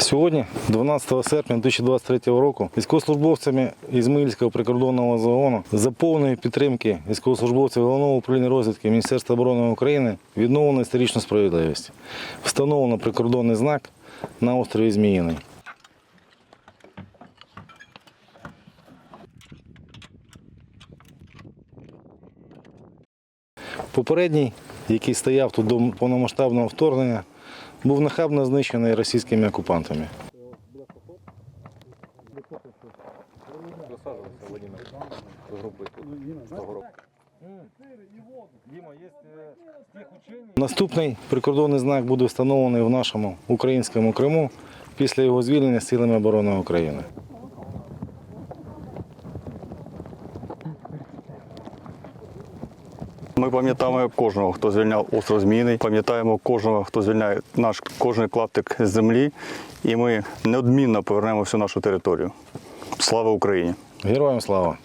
Сьогодні, 12 серпня 2023 року, військовослужбовцями Ізмаїльського прикордонного загону за повної підтримки військовослужбовців Головного управління розвідки Міністерства оборони України відновлено історичну справедливість. Встановлено прикордонний знак на острові Зміїний. Попередній, який стояв тут до повномасштабного вторгнення, був нахабно знищений російськими окупантами. Наступний прикордонний знак буде встановлений в нашому українському Криму після його звільнення силами оборони України. Ми пам'ятаємо кожного, хто звільняв остров зміни. пам'ятаємо кожного, хто звільняє наш кожний клаптик землі, і ми неодмінно повернемо всю нашу територію. Слава Україні! Героям слава!